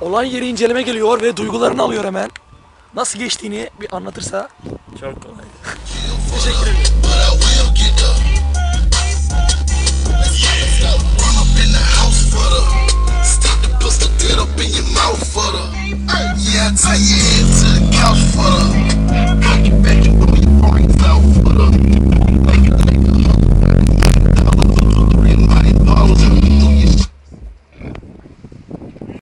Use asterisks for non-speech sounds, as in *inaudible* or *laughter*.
Olay yeri inceleme geliyor ve duygularını alıyor hemen. Nasıl geçtiğini bir anlatırsa. Çok kolay. *laughs* Teşekkür ederim.